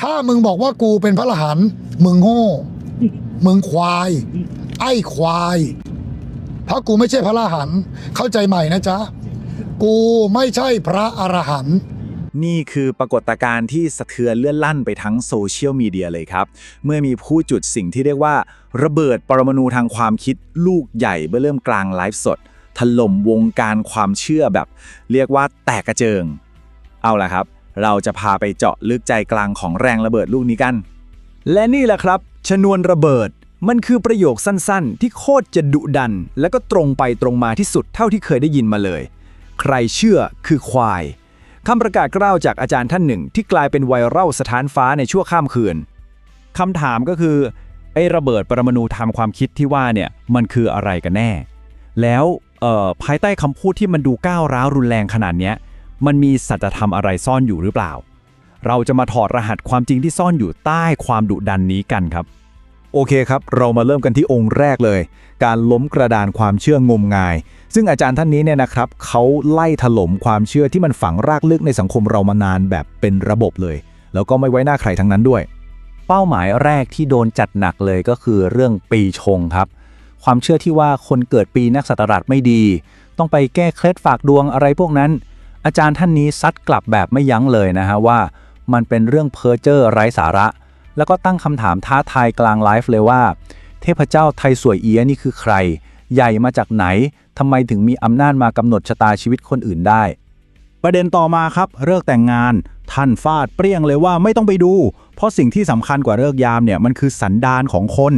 ถ้ามึงบอกว่ากูเป็นพระอรหันต์มึงโง่ มึงควาย ไอ้ควาย เพราะกูไม่ใช่พระอรหันต์เข้าใจใหม่นะจ๊ะ กูไม่ใช่พระอรหันต์นี่คือปรากฏการณ์ที่สะเทือนเลื่อนลั่นไปทั้งโซเชียลมีเดียเลยครับ เมื่อมีผู้จุดสิ่งที่เรียกว่า ระเบิดปรมาณูทางความคิดลูกใหญ่เบื้อเริ่มกลางไลฟ์สด ถล่มวงการความเชื่อแบบ เรียกว่าแตกกระเจิง เอาล่ะครับ เราจะพาไปเจาะลึกใจกลางของแรงระเบิดลูกนี้กัน และนี่แหละครับ ชนวนระเบิด มันคือประโยคสั้นๆ ที่โคตรจะดุดัน และก็ตรงไปตรงมาที่สุดเท่าที่เคยได้ยินมาเลย ใครเชื่อคือควายคำประกาศกล้าวจากอาจารย์ท่านหนึ่ง ที่กลายเป็นไวรัลสถานฟ้าในชั่วข้ามคืนคำถามก็คือไอ้ระเบิดปรมาณูทำความคิดที่ว่าเนี่ยมันคืออะไรกันแน่ แล้วภายใต้คำพูดที่มันดูก้าวร้าวรุนแรงขนาดเนี้ย มันมีสัจธรรมอะไรซ่อนอยู่หรือเปล่า เราจะมาถอดรหัสความจริงที่ซ่อนอยู่ใต้ความดุดันนี้กันครับ โอเคครับ เรามาเริ่มกันที่องค์แรกเลย การล้มกระดานความเชื่องมงาย ซึ่งอาจารย์ท่านนี้เนี่ยนะครับเขาไล่ถล่มความเชื่อที่มันฝังรากลึกในสังคมเรามานานแบบเป็นระบบเลย แล้วก็ไม่ไว้หน้าใครทั้งนั้นด้วย เป้าหมายแรกที่โดนจัดหนักเลยก็คือเรื่องปีชงครับ ความเชื่อที่ว่าคนเกิดปีนักษัตราชไม่ดี ต้องไปแก้เคล็ดฝากดวงอะไรพวกนั้น อาจารย์ท่านนี้ซัดกลับแบบไม่ยั้งเลยนะฮะว่า มันเป็นเรื่องเพ้อเจ้อไร้สาระ แล้วก็ตั้งคำถามท้าทายกลางไลฟ์เลยว่า เทพเจ้าไทยสวยเอียนี่คือใคร ใหญ่มาจากไหนทำไมถึงมีอำนาจมากำหนดชะตาชีวิตคนอื่นได้ ประเด็นต่อมาครับเลิกแต่งงาน ท่านฟาดเปรี้ยงเลยว่าไม่ต้องไปดู เพราะสิ่งที่สำคัญกว่าเลิกยามเนี่ยมันคือสันดานของคน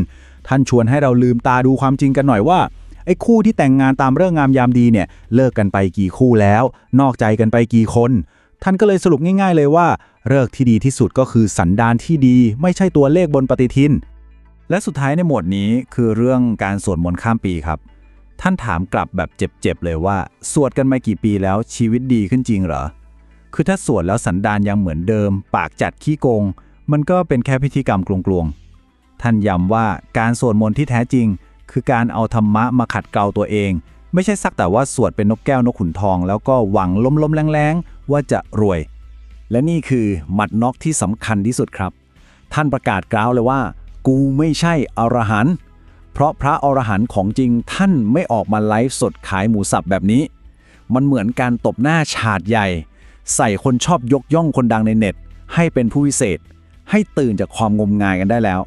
ท่านชวนให้เราลืมตาดูความจริงกันหน่อยว่า ไอ้คู่ที่แต่งงานตามเรื่องงามยามดีเนี่ยเลิกกันไปกี่คู่แล้ว นอกใจกันไปกี่คน ท่านก็เลยสรุปง่ายๆเลยว่าเลิกที่ดีที่สุดก็คือสันดานที่ดี ไม่ใช่ตัวเลขบนปฏิทิน และสุดท้ายในหมวดนี้คือเรื่องการสวดมนต์ข้ามปีครับ ท่านถามกลับแบบเจ็บๆเลยว่า สวดกันมากี่ปีแล้วชีวิตดีขึ้นจริงเหรอคือถ้าสวดแล้วสันดานยังเหมือนเดิม ปากจัดขี้โกง มันก็เป็นแค่พิธีกรรมกลวงๆท่านย้ำว่าการสวดมนต์ที่แท้จริง คือการเอาธรรมะมาขัดเกลาตัวเอง ไม่ใช่สักแต่ว่าสวดเป็นนกแก้วนกขุนทอง แล้วก็หวังล้มๆแรงๆ ว่าจะรวย และนี่คือหมัดน็อกที่สำคัญที่สุดครับ ท่านประกาศกล่าวเลยว่า กูไม่ใช่อรหันต์เพราะพระอรหันต์ของจริงท่านไม่ออกมาไลฟ์สดขายหมูสับแบบนี้ มันเหมือนการตบหน้าฉาดใหญ่ ใส่คนชอบยกย่องคนดังในเน็ต ให้เป็นผู้วิเศษ ให้ตื่นจากความงมงายกันได้แล้ว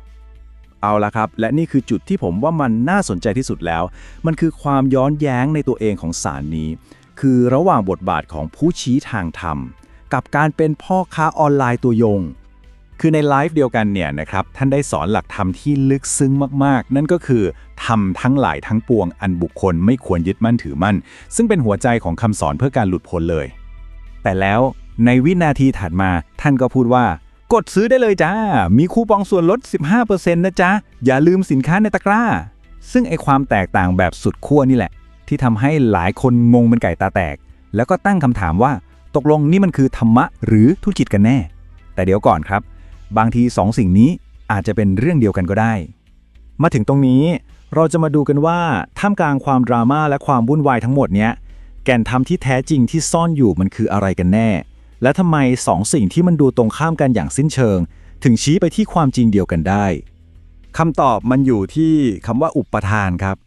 เอาละครับ และนี่คือจุดที่ผมว่ามันน่าสนใจที่สุดแล้ว มันคือความย้อนแย้งในตัวเองของสารนี้ คือระหว่างบทบาทของผู้ชี้ทางธรรม กับการเป็นพ่อค้าออนไลน์ตัวยง คือในไลฟ์เดียวกันเนี่ยนะครับท่านได้สอนหลักธรรมที่ลึกซึ้งมากๆ นั่นก็คือทำทั้งหลายทั้งปวงอันบุคคลไม่ควรยึดมั่นถือมั่น ซึ่งเป็นหัวใจของคำสอนเพื่อการหลุดพ้นเลย แต่แล้วในวินาทีถัดมาท่านก็พูดว่า กดซื้อได้เลยจ้า มีคูปองส่วนลด 15%นะจ๊ะ อย่าลืมสินค้าในตะกร้า ซึ่งไอความแตกต่างแบบสุดขั้วนี่แหละ ที่ทำให้หลายคนงงเป็นไก่ตาแตก แล้วก็ตั้งคำถามว่า ตกลงนี่มันคือธรรมะหรือธุรกิจกันแน่ แต่เดี๋ยวก่อนครับ บางทีสองสิ่งนี้อาจจะเป็นเรื่องเดียวกันก็ได้ มาถึงตรงนี้ เราจะมาดูกันว่าท่ามกลางความดราม่าและความวุ่นวายทั้งหมดเนี้ยแก่นธรรมที่แท้จริงที่ซ่อนอยู่มันคืออะไรกันแน่ และทำไมสองสิ่งที่มันดูตรงข้ามกันอย่างสิ้นเชิง ถึงชี้ไปที่ความจริงเดียวกันได้คำตอบมันอยู่ที่คำว่าอุปทานครับ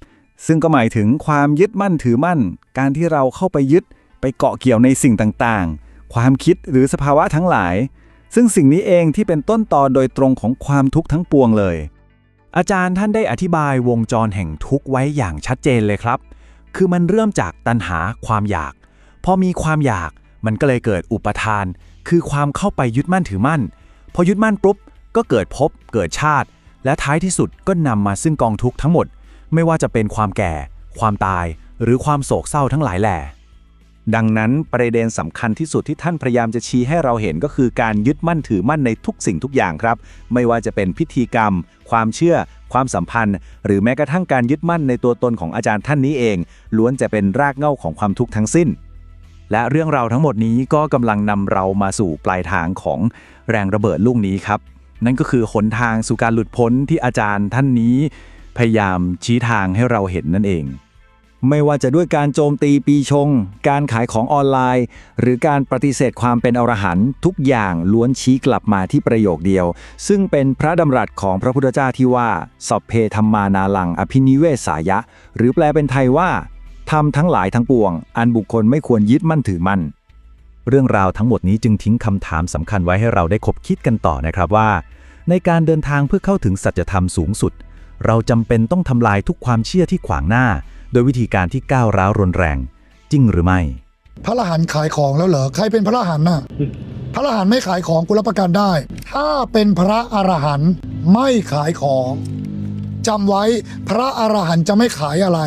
ซึ่งก็หมายถึงความยึดมั่นถือมั่น การที่เราเข้าไปยึดไปเกาะเกี่ยวในสิ่งต่างๆ ความคิดหรือสภาวะทั้งหลาย ซึ่งสิ่งนี้เองที่เป็นต้นตอโดยตรงของความทุกข์ทั้งปวงเลย อาจารย์ท่านได้อธิบายวงจรแห่งทุกข์ไว้อย่างชัดเจนเลยครับ คือมันเริ่มจากตัณหาความอยาก พอมีความอยาก มันก็เลยเกิดอุปทาน คือความเข้าไปยึดมั่นถือมั่น พอยึดมั่นปุ๊บ ก็เกิดภพเกิดชาติ และท้ายที่สุดก็นำมาซึ่งกองทุกข์ทั้งหมด ไม่ว่าจะเป็นความแก่ ความตาย หรือความโศกเศร้าทั้งหลายแหล่ดังนั้นประเด็นสำคัญที่สุดที่ท่านพยายามจะชี้ให้เราเห็นก็คือการยึดมั่นถือมั่นในทุกสิ่งทุกอย่างครับ ไม่ว่าจะเป็นพิธีกรรม ความเชื่อ ความสัมพันธ์ หรือแม้กระทั่งการยึดมั่นในตัวตนของอาจารย์ท่านนี้เอง ล้วนจะเป็นรากเหง้าของความทุกข์ทั้งสิ้น และเรื่องราวทั้งหมดนี้ก็กำลังนำเรามาสู่ปลายทางของแรงระเบิดลูกนี้ครับ นั่นก็คือหนทางสู่การหลุดพ้นที่อาจารย์ท่านนี้ พยายามชี้ทางให้เราเห็นนั่นเอง ไม่ว่าจะด้วยการโจมตีปีชง การขายของออนไลน์ หรือการปฏิเสธความเป็นอรหันต์ทุกอย่างล้วนชี้กลับมาที่ประโยคเดียว ซึ่งเป็นพระดำรัสของพระพุทธเจ้าที่ว่าสัพเพธรรมานาลัง อภินิเวสสายะ หรือแปลเป็นไทยว่า ทำทั้งหลายทั้งปวง อันบุคคลไม่ควรยึดมั่นถือมั่น เรื่องราวทั้งหมดนี้จึงทิ้งคำถามสำคัญไว้ให้เราได้คบคิดกันต่อนะครับว่า ในการเดินทางเพื่อเข้าถึงสัจธรรมสูงสุด เราจำเป็นต้องทำลายทุกความเชื่อที่ขวางหน้า โดยวิธีการที่ก้าวร้าวรุนแรง จริงหรือไม่ พระอรหันต์ขายของแล้วเหรอใครเป็นพระอรหันต์น่ะพระอรหันต์ไม่ขายของกูรับประกันได้ ถ้าเป็นพระอรหันต์ไม่ขายของจำไว้พระอรหันต์จะไม่ขายอะไร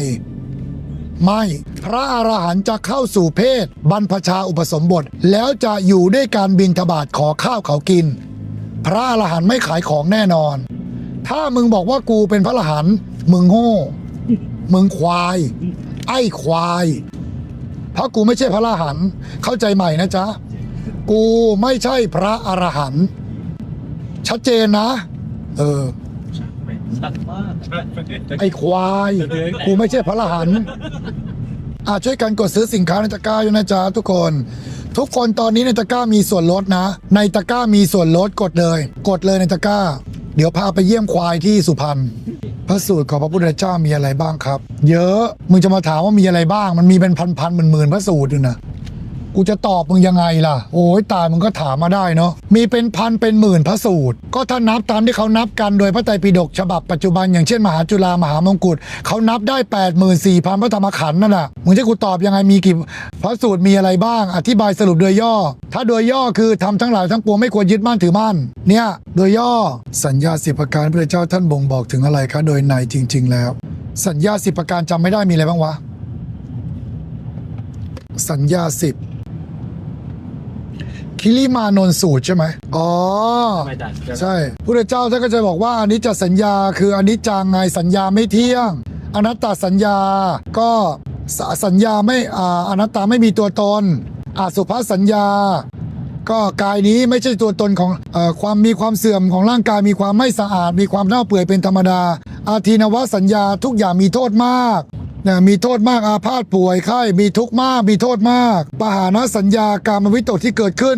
ไม่ พระอรหันต์จะเข้าสู่เพศ บรรพชาอุปสมบท แล้วจะอยู่ด้วยการบินทบาทขอข้าวเขากิน พระอรหันต์ไม่ขายของแน่นอน ถ้ามึงบอกว่ากูเป็นพระอรหันต์มึงโง่ มึงควาย ไอ้ควาย เพราะกูไม่ใช่พระอรหันต์เข้าใจใหม่นะจ๊ะ กูไม่ใช่พระอรหันต์ชัดเจนนะ เออไไอ้ควายกูไม่ใช่พระรหันต์อะช่วยกันกดซื้อสินค้าในตะกร้าอยู่นะจ๊ะทุกคน ทุกคนตอนนี้ในตะกร้ามีส่วนลดนะ ในตะกร้ามีส่วนลดกดเลย กดเลยในตะกร้า เดี๋ยวพาไปเยี่ยมควายที่สุพรรณพระสูตรของพระพุทธเจ้ามีอะไรบ้างครับ เยอะมึงจะมาถามว่ามีอะไรบ้าง มันมีเป็นพันๆหมื่นๆพระสูตรอยู่นะ กูจะตอบมึงยังไงล่ะ โอ้ยตายมึงก็ถามมาได้เนาะมีเป็นพันเป็นหมื่นพระสูตร ก็ถ้านับตามที่เขานับกันโดยพระไตรปิฎกฉบับปัจจุบันอย่างเช่นมหาจุฬามหามงกุฎเขานับได้8 4 0 0 0พระธรรมขันธ์นั่นน่ะมึงจะกูตอบยังไงมีกี่พระสูตรมีอะไรบ้าง อธิบายสรุปโดยย่อ ถ้าโดยย่อคือทำทั้งหลายทั้งปวงไม่ควรยึดมั่นถือมั่นเนี่ย โดยย่อสัญญาสิบประการพระเจ้าท่านบ่งบอกถึงอะไรคะโดยในจริง ๆ แล้ว สัญญาสิบประการจำไม่ได้มีอะไรบ้างวะสัญญาสิบ คิริมานนท์สูตรใช่ไหมอ๋อใช่พระเจ้าท่านก็จะบอกว่าอันนี้จะสัญญา คืออันนี้จังไงสัญญาไม่เที่ยง อนัตตสัญญาก็สสัญญาไม่อ่าอนัตตาไม่มีตัวตนอาสุภสัญญา ก็กายนี้ไม่ใช่ตัวตนของเออความมีความเสื่อมของร่างกายมีความไม่สะอาด มีความเน่าเปื่อยเป็นธรรมดา อาทีนวสัญญาทุกอย่างมีโทษมาก นะมีโทษมากอาพาธป่วยไข้มีทุกข์มากมีโทษมากปหานะสัญญาการมวิตกที่เกิดขึ้น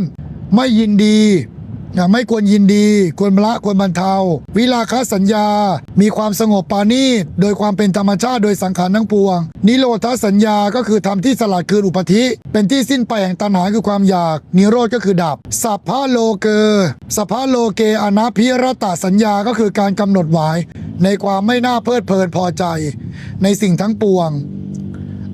ไม่ยินดี นะไม่ควรยินดี ควรละควรบรรเทา วิลาคสัญญา มีความสงบปาณีตโดยความเป็นธรรมชาติโดยสังขารทั้งปวง นิโรธสัญญาก็คือทำที่สลัดคืนอุปธิ เป็นที่สิ้นไปแห่งตัณหาคือความอยาก นิโรธก็คือดับ สัพพะโลเกสัพพะโลเกอนาพิรตสัญญาก็คือการกำหนดหมายในความไม่น่าเพลิดเพลินพอใจ ในสิ่งทั้งปวง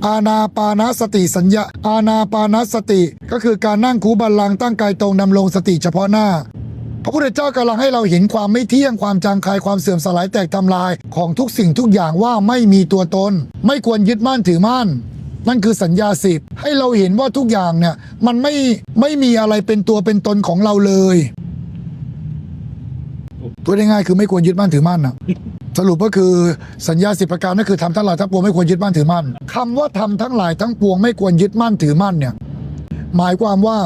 อาณาปานสติสัญญา อาณาปานสติ ก็คือการนั่งคูบัลลังตั้งกายตรงดำรงสติเฉพาะหน้า พระพุทธเจ้ากำลังให้เราเห็นความไม่เที่ยงความจางคายความเสื่อมสลายแตกทำลายของทุกสิ่งทุกอย่างว่าไม่มีตัวตน ไม่ควรยึดมั่นถือมั่นนั่นคือสัญญาสิบให้เราเห็นว่าทุกอย่างเนี่ยมันไม่ไม่มีอะไรเป็นตัวเป็นตนของเราเลยตัวได้ง่ายๆคือไม่ควรยึดมั่นถือมั่นนะ สรุปก็คือสัญญาสิบประการนั่นคือทำทั้งหลายทั้งปวงไม่ควรยึดมั่นถือมั่นคำว่าทำทั้งหลายทั้งปวงไม่ควรยึดมั่นถือมั่นเนี่ยหมายความว่า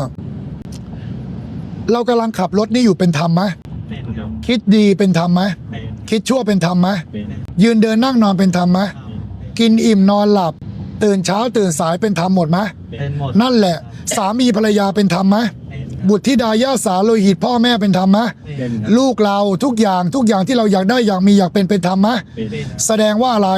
เรากำลังขับรถนี่อยู่เป็นธรรมไหมคิดดีเป็นธรรมไหมคิดชั่วเป็นธรรมไหมยืนเดินนั่งนอนเป็นธรรมไหมกินอิ่มนอนหลับ ตื่นเช้าตื่นสายเป็นธรรมหมดไหมนั่นแหละ สามีภรรยาเป็นธรรมไหม บุตรธิดาย่าสาโลหิตพ่อแม่เป็นธรรมไหมลูกเราทุกอย่างทุกอย่างที่เราอยากได้อยากมีอยากเป็นเป็นธรรมไหมแสดงว่าอะไร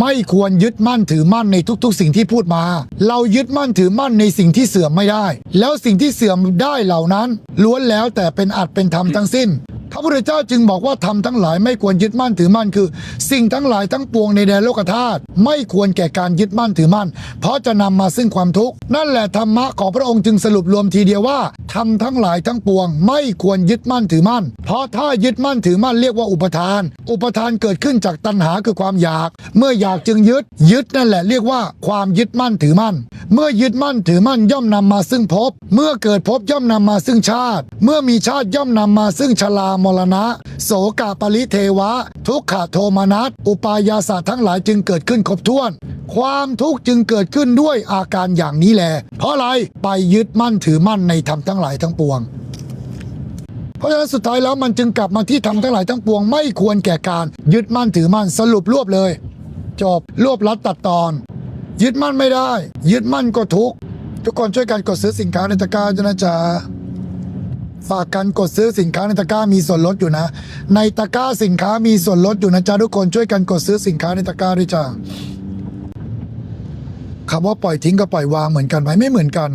ไม่ควรยึดมั่นถือมั่นในทุกๆ สิ่งที่พูดมา เรายึดมั่นถือมั่นในสิ่งที่เสื่อมไม่ได้ แล้วสิ่งที่เสื่อมได้เหล่านั้น ล้วนแล้วแต่เป็นอัดเป็นธรรมทั้งสิ้น พระพุทธเจ้าจึงบอกว่าทำทั้งหลายไม่ควรยึดมั่นถือมั่นคือ สิ่งทั้งหลายทั้งปวงในแดนโลกธาตุไม่ควรแก่การยึดมั่นถือมั่น เพราะจะนำมาซึ่งความทุกข์นั่นแหละธรรมะของพระองค์จึงสรุปรวมทีเดียวว่าทำทั้งหลายทั้งปวง ไม่ควรยึดมั่นถือมั่น เพราะถ้ายึดมั่นถือมั่นเรียกว่าอุปทาน อุปทานเกิดขึ้นจากตัณหาคือความอยาก เมื่ออยากจึงยึด ยึดนั่นแหละเรียกว่าความยึดมั่นถือมั่น เมื่อยึดมั่นถือมั่นย่อมนำมาซึ่งภพเมื่อเกิดภพย่อมนำมาซึ่งชาติ เมื่อมีชาติย่อมนำมาซึ่งชรามรณะ โสกาปริเทวะ ทุกขโทมนัสอุปายาสาทั้งหลายจึงเกิดขึ้นครบถ้วน ความทุกข์จึงเกิดขึ้นด้วยอาการอย่างนี้แหละเพราะอะไรไปยึดมั่นถือมั่นในธรรมทั้งหลายทั้งปวงเพราะฉะนั้นสุดท้ายแล้วมันจึงกลับมาที่ทำทั้งหลายทั้งปวงไม่ควรแก่การ ยึดมั่นถือมั่นสรุปรวบเลย จบรวบลัดตัดตอน ยึดมั่นไม่ได้ ยึดมั่นก็ทุกทุกคนช่วยกันกดซื้อสินค้าในตะกร้าด้วยนะจ๊ะ ฝากกันกดซื้อสินค้าในตะกร้ามีส่วนลดอยู่นะ ในตะกร้าสินค้ามีส่วนลดอยู่นะจ๊ะทุกคนช่วยกันกดซื้อสินค้าในตะกร้าด้วยจ้ะคำว่าปล่อยทิ้งกับปล่อยวางเหมือนกันไหมไม่เหมือนกัน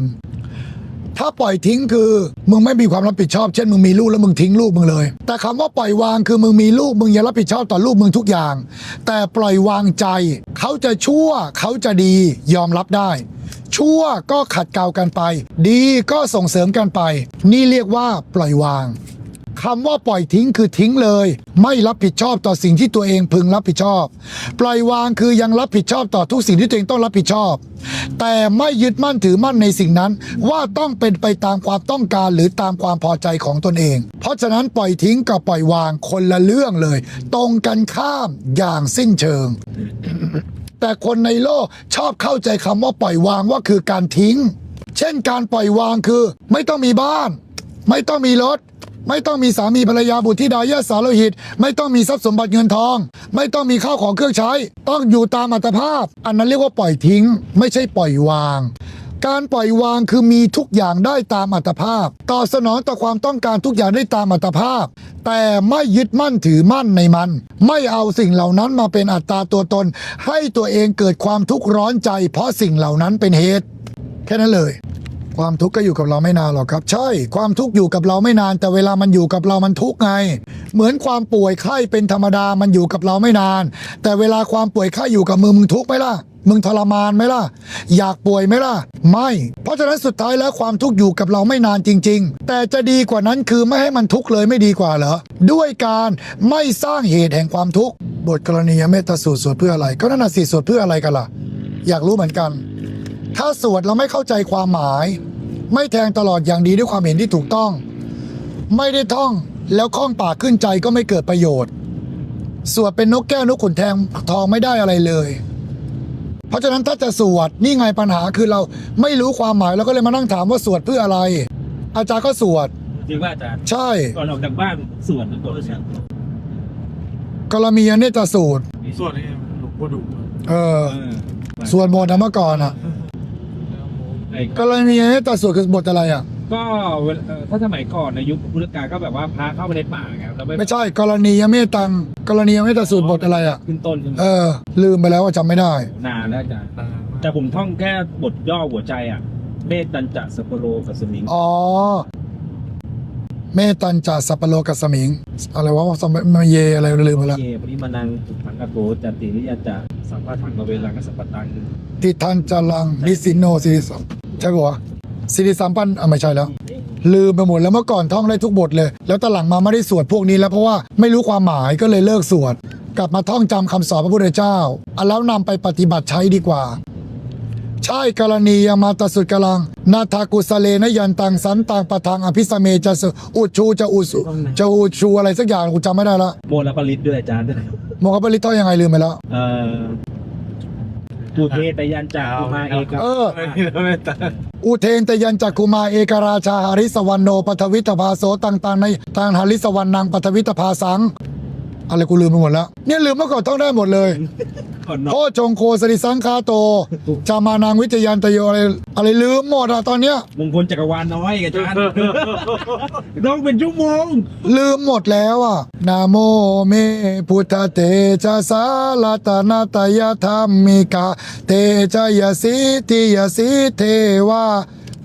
ถ้าปล่อยทิ้งคือมึงไม่มีความรับผิดชอบเช่นมึงมีลูกแล้วมึงทิ้งลูกมึงเลย แต่คำว่าปล่อยวางคือมึงมีลูกมึงย่ารับผิดชอบต่อลูกมึงทุกอย่าง แต่ปล่อยวางใจ เขาจะชั่วเขาจะดียอมรับได้ ชั่วก็ขัดเกลากันไป ดีก็ส่งเสริมกันไป นี่เรียกว่าปล่อยวางคำว่าปล่อยทิ้งคือทิ้งเลย ไม่รับผิดชอบต่อสิ่งที่ตัวเองพึงรับผิดชอบ ปล่อยวางคือยังรับผิดชอบต่อทุกสิ่งที่ตัวเองต้องรับผิดชอบ แต่ไม่ยึดมั่นถือมั่นในสิ่งนั้น ว่าต้องเป็นไปตามความต้องการหรือตามความพอใจของตนเอง เพราะฉะนั้นปล่อยทิ้งกับปล่อยวางคนละเรื่องเลย ตรงกันข้ามอย่างสิ้นเชิง แต่คนในโลกชอบเข้าใจคำว่าปล่อยวางว่าคือการทิ้ง เช่นการปล่อยวางคือ ไม่ต้องมีบ้าน ไม่ต้องมีรถ ไม่ต้องมีสามีภรรยาบุตรธิดายาสาโลหิต ไม่ต้องมีทรัพย์สมบัติเงินทอง ไม่ต้องมีข้าวของเครื่องใช้ ต้องอยู่ตามอัตภาพ อันนั้นเรียกว่าปล่อยทิ้ง ไม่ใช่ปล่อยวาง การปล่อยวางคือมีทุกอย่างได้ตามอัตภาพตอบสนองต่อความต้องการทุกอย่างได้ตามอัตภาพ แต่ไม่ยึดมั่นถือมั่นในมัน ไม่เอาสิ่งเหล่านั้นมาเป็นอัตราตัวตน ให้ตัวเองเกิดความทุกข์ร้อนใจ เพราะสิ่งเหล่านั้นเป็นเหตุ แค่นั้นเลย ความทุกข์ก็อยู่กับเราไม่นานหรอกครับ ใช่ ความทุกข์อยู่กับเราไม่นาน แต่เวลามันอยู่กับเรามันทุกข์ไง เหมือนความป่วยไข้เป็นธรรมดามันอยู่กับเราไม่นาน แต่เวลาความป่วยไข้อยู่กับมึงมึงทุกข์ไหมล่ะ มึงทรมานไหมล่ะ อยากป่วยไหมล่ะ ไม่ เพราะฉะนั้นสุดท้ายแล้วความทุกข์อยู่กับเราไม่นานจริง ๆ แต่จะดีกว่านั้นคือไม่ให้มันทุกข์เลยไม่ดีกว่าเหรอ ด้วยการไม่สร้างเหตุแห่งความทุกข์ บทกรณียเมตตาสูตรสวดเพื่ออะไร ก็นั่นน่ะสิสวดเพื่ออะไรกันล่ะ อยากรู้เหมือนกัน ถ้าสวดเราไม่เข้าใจความหมาย ไม่แทงตลอดอย่างดีด้วยความเห็นที่ถูกต้อง ไม่ได้ท่องแล้วคล้องปากขึ้นใจก็ไม่เกิดประโยชน์สวดเป็นนกแก้วนกขุนแทงทองไม่ได้อะไรเลย ราะฉะนั้นถ้าจะสวดนี่ไงปัญหาคือเราไม่รู้ความหมายเราก็เลยมานั่งถามว่าสวดเพื่ออะไร อาจารย์ก็สวด จริงว่าอาจารย์ใช่ ก่อนออกจากบ้านสวดหรือก่อนอาจารย์กรมียเนตรสูตรสวดนี่หลวงพ่อดูเออ เออสวดบทนะเมื่อก่อนอะ ไอ้กรมียเนตรสูตรคือบทอะไรอะ ก็เวลาเอ่อถ้าสมัยก่อนในยุคพุทธกาลก็แบบว่าพระเข้าไปในป่าไงแล้วไม่ใช่กรณียเมตตังกรณียเมตตาสูตรบทอะไรอะ ขึ้นต้นใช่ไหมเออ ลืมไปแล้วว่าจำไม่ได้ นานแล้วอาจารย์แต่ผมท่องแค่บทย่อหัวใจอะเมตตัญจะสัพพโรกับสมิงอ๋อ เมตันจาสัปปะโลกัสมิง อะไรวะสมัยมาเยอะไรลืมไปแล้วเยปริมานังสุขังกโกจันตินิยจจะสัมภาทังกเวลังกสัปปตัง ทิทันจารังนิสินโนสิริสัมใช่ปะวะ สิริสัมปันอะไม่ใช่แล้ว ลืมไปหมดแล้วเมื่อก่อนท่องได้ทุกบทเลย แล้วตอนหลังมาไม่ได้สวดพวกนี้แล้วเพราะว่าไม่รู้ความหมายก็เลยเลิกสวด กลับมาท่องจำคำสอนพระพุทธเจ้าอะแล้วนำไปปฏิบัติใช้ดีกว่า ใช่กรณียมาตสุดกลัง นาทากุสเลนยันตังสันตังปะทังอภิสเมจะสุอุดชูจะอุสุจะอุดชูอะไรสักอย่างกูจำไม่ได้ละโมลปริตด้วยอาจารย์โมกปริท่อยังไงลืมไปแล้วเอ่อ อุเทตยันจากุมาเอกเออ อุเทนตยันจักกุมาเอกราชาหาริสวรรณโนปทวิตภาโสต่างๆในทางหาริสวรรณนางปทวิตภาสัง อะไรกูลืมไปหมดแล้วเนี่ยลืมเมื่อก่อนท่องได้หมดเลยก่อนนโพอนชงโคสริสังคาโตจามานางวิจยันตโยอะไรอะไรลืมหมดอะตอนเนี้ยมงคลจักรวาลน้อยอาจารย์ต้องเป็นชั่วโมง ลืมหมดแล้วอะนาโมเมพุทธเตจาสาลตนาตยธรรมิกา เตจายสิทิยสิเทวา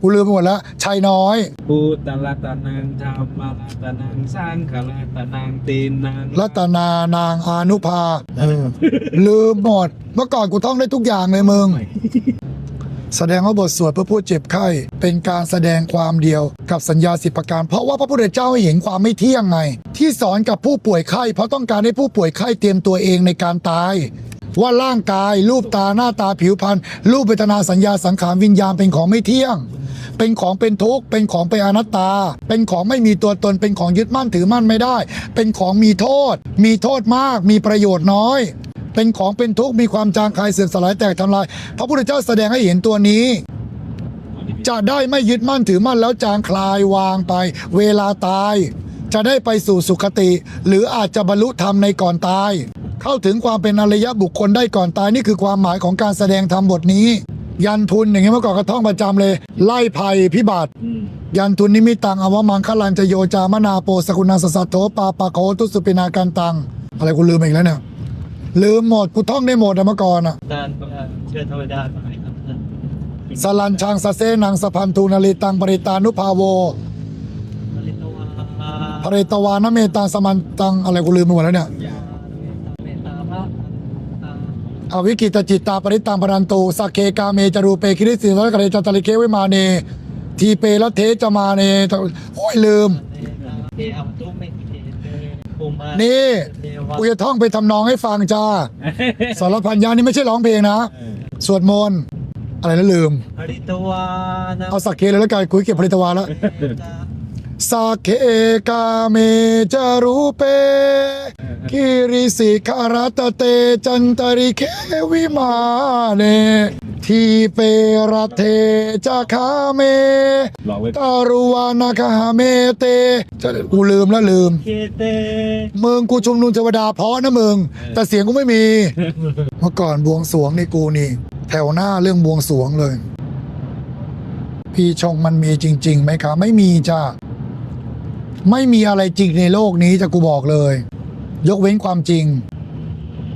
กูลืมไปหมดแล้วชัยน้อยปูตละตะนังธรรมะตะนังสร้างขละตะนังตีนังรัตนานางอานุภาเออลืมหมด เมื่อก่อนกูท่องได้ทุกอย่างเลยมึง แสดงว่าบทสวดเพื่อผู้เจ็บไข้ เป็นการแสดงความเดียวกับสัญญาสิบประการ เพราะว่าพระพุทธเจ้าให้เห็นความไม่เที่ยงไง ที่สอนกับผู้ป่วยไข้ เพราะต้องการให้ผู้ป่วยไข้เตรียมตัวเองในการตาย ว่าร่างกาย รูปตาหน้าตาผิวพรรณรูปเวทนาสัญญาสังขารวิญญาณเป็นของไม่เที่ยง เป็นของเป็นทุกข์เป็นของเป็นอนัตตา เป็นของไม่มีตัวตนเป็นของยึดมั่นถือมั่นไม่ได้ เป็นของมีโทษ มีโทษมาก มีประโยชน์น้อย เป็นของเป็นทุกข์มีความจางคลายเสื่อมสลายแตกทำลาย พระพุทธเจ้าแสดงให้เห็นตัวนี้ จะได้ไม่ยึดมั่นถือมั่นแล้วจางคลายวางไป เวลาตาย จะได้ไปสู่สุคติ หรืออาจจะบรรลุธรรมในก่อนตาย เข้าถึงความเป็นอริยบุคคลได้ก่อนตายนี่คือความหมายของการแสดงธรรมบทนี้ ยันทุนอย่างเงี้ยเมื่อก่อนก็ท่องประจำเลย ไล่ภัยพิบัติอืมยันทุนนิมิตังอวมังคลันจะโยจามนาโปสกุณาสสัตโตปาปะโคตุสุปินาการตัง อะไรกูลืมอีกแล้วเนี่ยลืมหมดกูท่องได้หมดอะเมื่อก่อนอะนานเชิญเทวดามาให้ครับท่านสลันชังสะเซนังสะพันทูนาริตังปริตานุภาโวนริตวาภริตวานเมตังสมันตังอะไรกูลืมไปหมดแล้วเนี่ย อวิกิตจิตตาปริตังปรันตูสักเคกาเมจรูเปคิริสิวักเรจตริเควิมาเน ทีเปละเทจมาเนโอ้ยลืมเทอัมตุเมติเตภูมิมานี่เทวะกูจะท่องไปทำนองให้ฟังจ้าสารพันยานี่ไม่ใช่ร้องเพลงนะ สวดมนต์อะไรแล้วลืมนริตวานะเอาสักเคเลยแล้วกันคุยเก็บผลิตวานแล้วเมตตา สักเคกาเมจารูเปกิริสิคารตเตจันตริเควิมาเนทีเประเทจะคาเมรอไว้ตารุวานาคาเมเตจะกูลืมแล้วลืมเกเตมึงกูชุมนุมเทวดาเพราะนะมึง แต่เสียงกูไม่มี เมื่อก่อนบวงสรวงนี่กูนี่ แถวหน้าเรื่องบวงสรวงเลย พี่ชงมันมีจริงๆไหมคะ ไม่มีจ้า ไม่มีอะไรจริงในโลกนี้จะกูบอกเลย ยกเว้นความจริง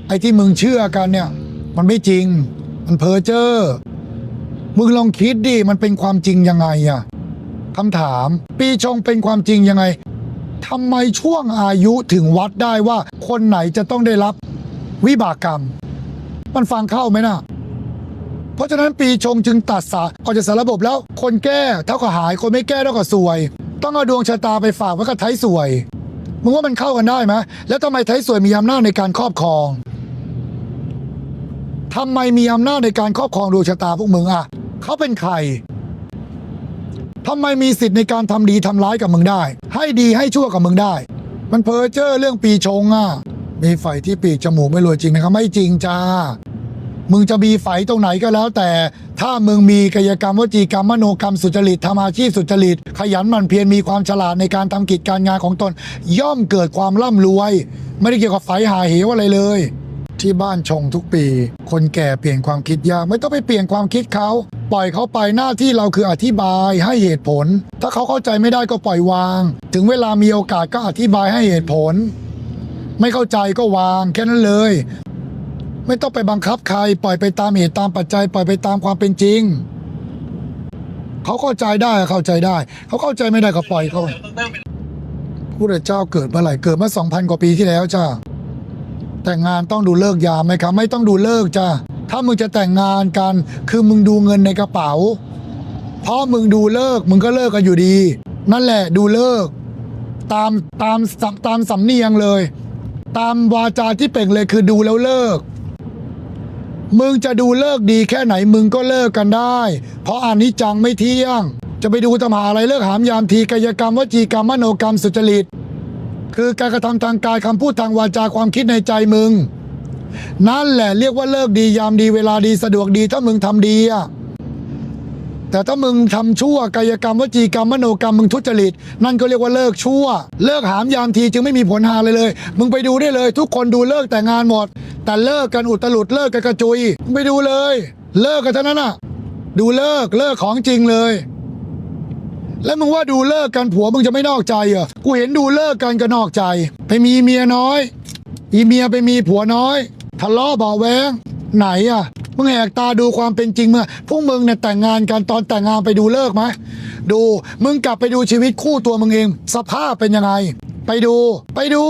ไอ้ที่มึงเชื่อกันเนี่ย มันไม่จริง มันเพ้อเจ้อมึงลองคิดดิมันเป็นความจริงยังไงอะคำถาม ปีชงเป็นความจริงยังไงทำไมช่วงอายุถึงวัดได้ว่า คนไหนจะต้องได้รับวิบากกรรม มันฟังเข้าไหมนะเพราะฉะนั้นปีชงจึงตัดสาออกจากสารระบบแล้ว คนแก้เท่ากับหาย คนไม่แก้เท่ากับสวย ต้องเอาดวงชะตาไปฝากไว้กับไทยสวย มึงว่ามันเข้ากันได้ไหมแล้วทำไมไทยสวยมีอำนาจในการครอบครองทำไมมีอำนาจในการครอบครองดวงชะตาพวกมึงอะเขาเป็นใครทำไมมีสิทธิ์ในการทำดีทำร้ายกับมึงได้ ให้ดีให้ชั่วกับมึงได้ มันเพ้อเจ้อเรื่องปีชงอะมีไฟที่ปีกจมูกไม่รวยจริงนะครับ ไม่จริงจ้า มึงจะมีไฟตรงไหนก็แล้ว แต่ถ้ามึงมีกายกรรมวจีกรรมมโนกรรมสุจริตทำอาชีพสุจริต ขยันหมั่นเพียรมีความฉลาดในการทำกิจการงานของตน ย่อมเกิดความร่ำรวย ไม่ได้เกี่ยวกับไฟหาเหวอะไรเลย ที่บ้านชงทุกปี คนแก่เปลี่ยนความคิดยากไม่ต้องไปเปลี่ยนความคิดเขาปล่อยเขาไปหน้าที่เราคืออธิบายให้เหตุผล ถ้าเขาเข้าใจไม่ได้ก็ปล่อยวาง ถึงเวลามีโอกาสก็อธิบายให้เหตุผล ไม่เข้าใจก็วางแค่นั้นเลย ไม่ต้องไปบังคับใคร ปล่อยไปตามเหตุตามปัจจัย ปล่อยไปตามความเป็นจริง เขาเข้าใจได้เข้าใจได้ เขาเข้าใจไม่ได้ก็ปล่อยเขาพระเจ้าเกิดเมื่อไหร่เกิดเมื่อสองพันกว่าปีที่แล้วจ้าแต่งงานต้องดูเลิกยามไหมครับ ไม่ต้องดูเลิกจ้าถ้ามึงจะแต่งงานกัน คือมึงดูเงินในกระเป๋า เพราะมึงดูเลิกมึงก็เลิกกันอยู่ดี นั่นแหละดูเลิก ตามตามตามสำเนียงเลย ตามวาจาที่เป่งเลยคือดูแล้วเลิก มึงจะดูเลิกดีแค่ไหนมึงก็เลิกกันได้ เพราะอานิจจังไม่เที่ยง จะไปดูตำหาอะไรเลิกหามยามทีกายกรรมวจีกรรมมโนกรรมสุจริต คือการกระทำทางกายคำพูดทางวาจาความคิดในใจมึง นั่นแหละเรียกว่าเลิกดียามดีเวลาดีสะดวกดีถ้ามึงทำดีอะ แต่ถ้ามึงทำชั่วกายกรรมวจีกรรมมโนกรรมมึงทุจริต นั่นก็เรียกว่าเลิกชั่ว เลิกหามยามทีจึงไม่มีผลหาเลยเลย มึงไปดูได้เลย ทุกคนดูเลิกแต่งานหมด แต่เลิกกันอุตลุดเลิกกันกระจุยมึงไปดูเลย เลิกกันเท่านั้นอะ ดูเลิกเลิกของจริงเลยแล้วมึงว่าดูเลิกกันผัวมึงจะไม่นอกใจเหรอ กูเห็นดูเลิกกันก็นอกใจ ไปมีเมียน้อย อีเมียไปมีผัวน้อย ทะเลาะเบาแวง ไหนอะมึงแหกตาดูความเป็นจริงเมื่อพวกมึงเนี่ยแต่งงานกันตอนแต่งงานไปดูเลิกไหมดูมึงกลับไปดูชีวิตคู่ตัวมึงเอง สภาพเป็นยังไง ไปดู ไปดู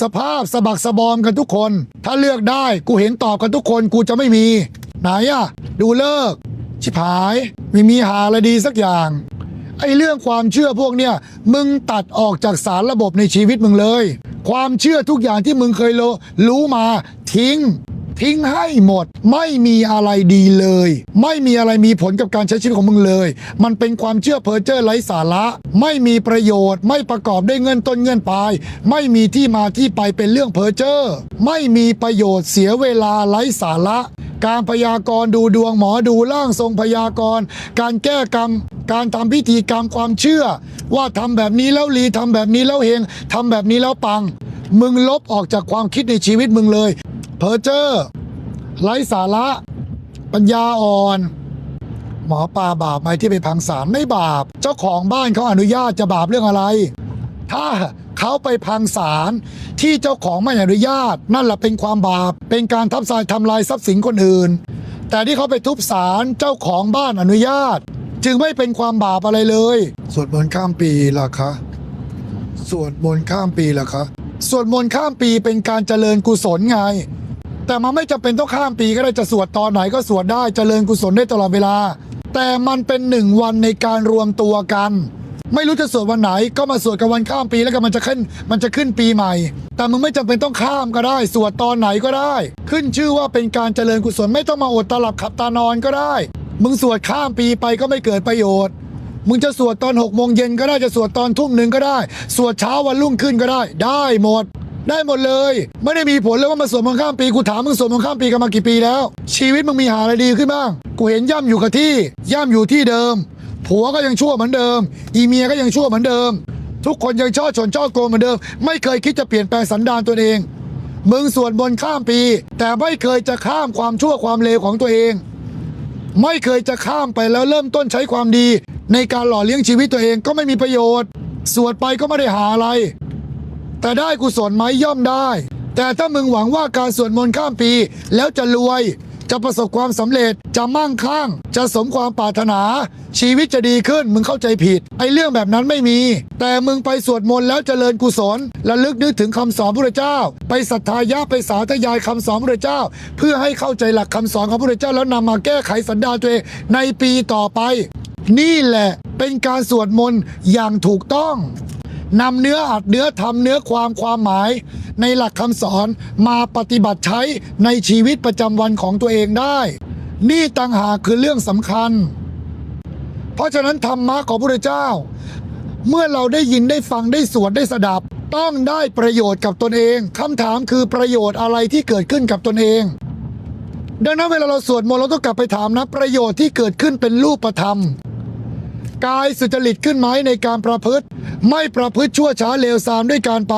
สภาพสะบักสะบอมกันทุกคน ถ้าเลือกได้กูเห็นตอบกันทุกคนกูจะไม่มี ไหนอะ ดูเลิก ชิบหายไม่มีหาอะไรดีสักอย่างไอ้เรื่องความเชื่อพวกเนี้ยมึงตัดออกจากสารระบบในชีวิตมึงเลย ความเชื่อทุกอย่างที่มึงเคยโลรู้มาทิ้ง ทิ้งให้หมด ไม่มีอะไรดีเลย ไม่มีอะไรมีผลกับการใช้ชีวิตของมึงเลย มันเป็นความเชื่อเพ้อเจ้อไร้สาระ ไม่มีประโยชน์ ไม่ประกอบด้วยเงินต้นเงินปลายไม่มีที่มาที่ไปเป็นเรื่องเพ้อเจ้อไม่มีประโยชน์เสียเวลาไร้สาระการพยากรณ์ดูดวงหมอดูร่างทรงพยากรณ์ การแก้กรรม การทำพิธีกรรมความเชื่อ ว่าทำแบบนี้แล้วลีทำแบบนี้แล้วเฮงทำแบบนี้แล้วปัง มึงลบออกจากความคิดในชีวิตมึงเลย เพอเจอร์ไร้สาระ ปัญญาอ่อน หมอปลาบาปไหมที่ไปพังศาลไม่บาป เจ้าของบ้านเขาอนุญาตจะบาปเรื่องอะไร ถ้าเขาไปพังศาลที่เจ้าของไม่อนุญาต นั่นแหละเป็นความบาป เป็นการทับทรายทำลายทรัพย์สินคนอื่น แต่ที่เขาไปทุบศาลเจ้าของบ้านอนุญาต จึงไม่เป็นความบาปอะไรเลยสวดมนต์ข้ามปีล่ะคะสวดมนต์ข้ามปีล่ะคะสวดมนต์ข้ามปีเป็นการเจริญกุศลไง แต่มันไม่จำเป็นต้องข้ามปีก็ได้จะสวดตอนไหนก็สวดได้เจริญกุศลได้ตลอดเวลา แต่มันเป็นหนึ่งวันในการรวมตัวกัน ไม่รู้จะสวดวันไหนก็มาสวดกันวันข้ามปีแล้วก็มันจะขึ้นมันจะขึ้นปีใหม่ แต่มึงไม่จำเป็นต้องข้ามก็ได้ สวดตอนไหนก็ได้ ขึ้นชื่อว่าเป็นการเจริญกุศลไม่ต้องมาอดตาหลับขับตานอนก็ได้ มึงสวดข้ามปีไปก็ไม่เกิดประโยชน์มึงจะสวดตอนหกโมงเย็นก็ได้จะสวดตอนทุ่มหนึ่งก็ได้ สวดเช้าวันรุ่งขึ้นก็ได้ ได้หมด ได้หมดเลย ไม่ได้มีผลเลยว่ามาสวดมนต์ข้ามปีกูถามมึงสวดมนต์ข้ามปีกันมากี่ปีแล้ว ชีวิตมึงมีหาอะไรดีขึ้นบ้าง กูเห็นย่ำอยู่กับที่ย่ำอยู่ที่เดิม ผัวก็ยังชั่วเหมือนเดิม อีเมียก็ยังชั่วเหมือนเดิม ทุกคนยังช่อชนช่อโกงเหมือนเดิม ไม่เคยคิดจะเปลี่ยนแปลงสันดานตัวเองมึงสวดมนต์ข้ามปี แต่ไม่เคยจะข้ามความชั่วความเลวของตัวเอง ไม่เคยจะข้ามไปแล้วเริ่มต้นใช้ความดี ในการหล่อเลี้ยงชีวิตตัวเองก็ไม่มีประโยชน์ สวดไปก็ไม่ได้หาอะไร แต่ได้กุศลไหมย่อมได้ แต่ถ้ามึงหวังว่าการสวดมนต์ข้ามปี แล้วจะรวย จะประสบความสำเร็จจะมั่งคั่ง จะสมความปรารถนา ชีวิตจะดีขึ้นมึงเข้าใจผิด ไอ้เรื่องแบบนั้นไม่มี แต่มึงไปสวดมนต์แล้วเจริญกุศลและลึกนึกถึงคำสอนพระเจ้า ไปศรัทธายะไปสาธยายคำสอนพระเจ้า เพื่อให้เข้าใจหลักคำสอนของพระเจ้าแล้วนำมาแก้ไขสันดานตัวเองในปีต่อไป นี่แหละเป็นการสวดมนต์อย่างถูกต้อง นำเนื้ออัดเนื้อทำเนื้อความความหมาย ในหลักคำสอนมาปฏิบัติใช้ในชีวิตประจำวันของตัวเองได้ นี่ต่างหากคือเรื่องสำคัญ เพราะฉะนั้นธรรมะของพระเจ้า เมื่อเราได้ยินได้ฟังได้สวดได้สดับ ต้องได้ประโยชน์กับตนเองคำถามคือประโยชน์อะไรที่เกิดขึ้นกับตนเองดังนั้นเวลาเราสวดมนต์เราต้องกลับไปถามนะประโยชน์ที่เกิดขึ้นเป็นรูปธรรม กายสุจริตขึ้นไหมในการประพฤติ ไม่ประพฤติชั่วช้าเลวทรามด้วยการไป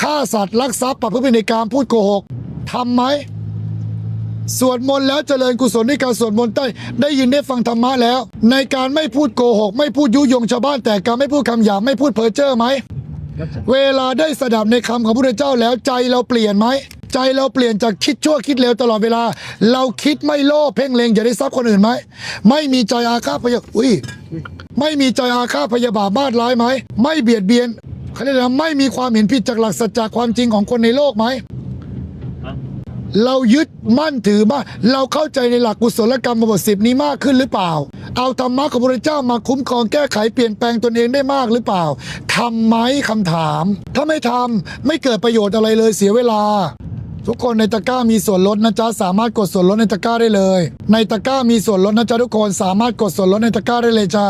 ฆ่าสัตว์ลักทรัพย์ประพฤติในการพูดโกหกทำไหมสวดมนต์แล้วเจริญกุศลด้วยการสวดมนต์ได้ได้ยินได้ฟังธรรมะแล้ว ในการไม่พูดโกหก ไม่พูดยุยงชาวบ้านแต่การไม่พูดคำหยาบไม่พูดเพ้อเจ้อไหมเวลาได้สดับในคำของพระเจ้าแล้วใจเราเปลี่ยนไหมใจเราเปลี่ยนจากคิดชั่วคิดเลวตลอดเวลา เราคิดไม่โลภเพ่งเล็งจะได้ทรัพย์คนอื่นไหมไม่มีใจอาฆาตพยาอุ้ย ไม่มีใจอาฆาตพยาบาทมาดร้ายไหม ไม่เบียดเบียนเขาเรียกว่าไม่มีความเห็นผิดจากหลักสัจจะความจริงของคนในโลกไหม เรายึดมั่นถือมาเราเข้าใจในหลักกุศลกรรมบทสิบนี้มากขึ้นหรือเปล่า เอาธรรมะของพระเจ้ามาคุ้มครองแก้ไขเปลี่ยนแปลงตนเองได้มากหรือเปล่าทำไหมคำถาม ถ้าไม่ทำไม่เกิดประโยชน์อะไรเลยเสียเวลาทุกคนในตะกร้ามีส่วนลดนะจ๊ะสามารถกดส่วนลดในตะกร้าได้เลย ในตะกร้ามีส่วนลดนะจ๊ะทุกคนสามารถกดส่วนลดในตะกร้าได้เลยจ้า